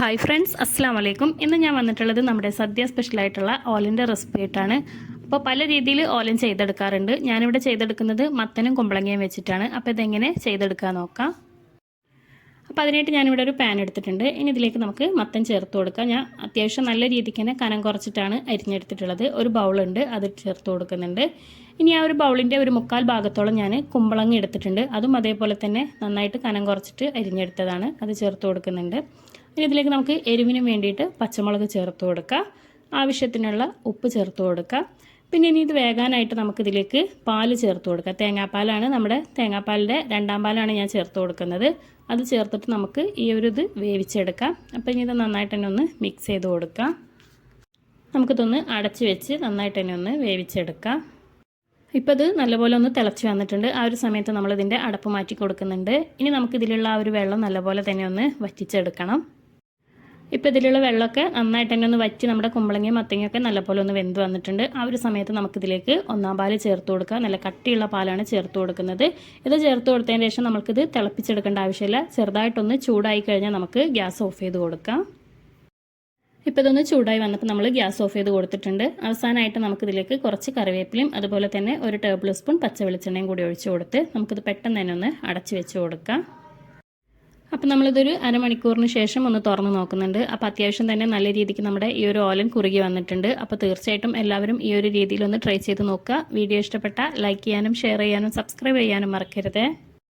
Hi friends അസ്സാം വലൈക്കും ഇന്ന് ഞാൻ വന്നിട്ടുള്ളത് നമ്മുടെ സദ്യ സ്പെഷ്യലായിട്ടുള്ള ഓലിന്റെ റെസിപ്പി ആയിട്ടാണ്. അപ്പോൾ പല രീതിയിൽ ഓലൻ ചെയ്തെടുക്കാറുണ്ട്. ഞാനിവിടെ ചെയ്തെടുക്കുന്നത് മത്തനും കുമ്പളങ്ങയും വെച്ചിട്ടാണ്. അപ്പോൾ ഇതെങ്ങനെ ചെയ്തെടുക്കാൻ നോക്കാം. അപ്പോൾ അതിനായിട്ട് ഞാനിവിടെ ഒരു പാൻ എടുത്തിട്ടുണ്ട്. ഇനി ഇതിലേക്ക് നമുക്ക് മത്തൻ ചേർത്ത് കൊടുക്കാം. ഞാൻ അത്യാവശ്യം നല്ല രീതിക്ക് തന്നെ കനം കുറച്ചിട്ടാണ് അരിഞ്ഞെടുത്തിട്ടുള്ളത്. ഒരു ബൗളുണ്ട് അത് ചേർത്ത് കൊടുക്കുന്നുണ്ട്. ഇനി ആ ഒരു ബൗളിന്റെ ഒരു മുക്കാൽ ഭാഗത്തോളം ഞാൻ കുമ്പളങ്ങ എടുത്തിട്ടുണ്ട്. അതും അതേപോലെ തന്നെ നന്നായിട്ട് കനം കുറച്ചിട്ട് അരിഞ്ഞെടുത്തതാണ്. അത് ചേർത്ത് കൊടുക്കുന്നുണ്ട്. ഇനി ഇതിലേക്ക് നമുക്ക് എരിവിന് വേണ്ടിയിട്ട് പച്ചമുളക് ചേർത്ത് കൊടുക്കുക ആവശ്യത്തിനുള്ള ഉപ്പ് ചേർത്ത് കൊടുക്കുക പിന്നെ ഇനി ഇത് വേകാനായിട്ട് നമുക്കിതിലേക്ക് പാൽ ചേർത്ത് കൊടുക്കുക തേങ്ങാപ്പാലാണ് നമ്മുടെ തേങ്ങാപ്പാലിന്റെ രണ്ടാം പാലാണ് ഞാൻ ചേർത്ത് കൊടുക്കുന്നത്. അത് ചേർത്തിട്ട് നമുക്ക് ഈ ഒരു ഇത് വേവിച്ചെടുക്കാം. അപ്പോൾ ഇനി ഇത് നന്നായിട്ട് തന്നെ ഒന്ന് മിക്സ് ചെയ്ത് കൊടുക്കാം. നമുക്കിതൊന്ന് അടച്ച് വെച്ച് നന്നായിട്ട് തന്നെ ഒന്ന് വേവിച്ചെടുക്കാം. ഇപ്പോൾ ഇത് നല്ലപോലെ ഒന്ന് തിളച്ച് വന്നിട്ടുണ്ട്. ആ ഒരു സമയത്ത് നമ്മളിതിന്റെ അടപ്പ് മാറ്റി കൊടുക്കുന്നുണ്ട്. ഇനി നമുക്കിതിലുള്ള ആ ഒരു വെള്ളം നല്ലപോലെ തന്നെ ഒന്ന് വറ്റിച്ചെടുക്കണം. ഇപ്പോൾ ഇതിലുള്ള വെള്ളമൊക്കെ നന്നായിട്ട് തന്നെ ഒന്ന് വറ്റി നമ്മുടെ കുമ്പളങ്ങയും മത്തങ്ങയൊക്കെ നല്ലപോലെ ഒന്ന് വെന്ത് വന്നിട്ടുണ്ട്. ആ ഒരു സമയത്ത് നമുക്കിതിലേക്ക് ഒന്നാം പാൽ ചേർത്ത് കൊടുക്കുക നല്ല കട്ടിയുള്ള പാലാണ് ചേർത്ത് കൊടുക്കുന്നത്. ഇത് ചേർത്ത് കൊടുത്തതിന് ശേഷം നമുക്കിത് തിളപ്പിച്ചെടുക്കേണ്ട ആവശ്യമില്ല. ചെറുതായിട്ടൊന്ന് ചൂടായി കഴിഞ്ഞാൽ നമുക്ക് ഗ്യാസ് ഓഫ് ചെയ്ത് കൊടുക്കാം. ഇപ്പോൾ ഇതൊന്ന് ചൂടായി വന്നപ്പോൾ നമ്മൾ ഗ്യാസ് ഓഫ് ചെയ്ത് കൊടുത്തിട്ടുണ്ട്. അവസാനമായിട്ട് നമുക്കിതിലേക്ക് കുറച്ച് കറിവേപ്പിലയും അതുപോലെ തന്നെ ഒരു ടേബിൾ സ്പൂൺ പച്ച വെളിച്ചെണ്ണയും കൂടി ഒഴിച്ച് കൊടുത്ത് നമുക്കിത് പെട്ടെന്ന് തന്നെ ഒന്ന് അടച്ചു വെച്ച് കൊടുക്കാം. അപ്പോൾ നമ്മളിതൊരു അരമണിക്കൂറിന് ശേഷം ഒന്ന് തുറന്ന് നോക്കുന്നുണ്ട്. അപ്പോൾ അത്യാവശ്യം തന്നെ നല്ല രീതിക്ക് നമ്മുടെ ഈ ഒരു ഓലൻ കുറുകി വന്നിട്ടുണ്ട്. അപ്പോൾ തീർച്ചയായിട്ടും എല്ലാവരും ഈ ഒരു രീതിയിൽ ഒന്ന് ട്രൈ ചെയ്ത് നോക്കുക. വീഡിയോ ഇഷ്ടപ്പെട്ട ലൈക്ക് ചെയ്യാനും ഷെയർ ചെയ്യാനും സബ്സ്ക്രൈബ് ചെയ്യാനും മറക്കരുത്.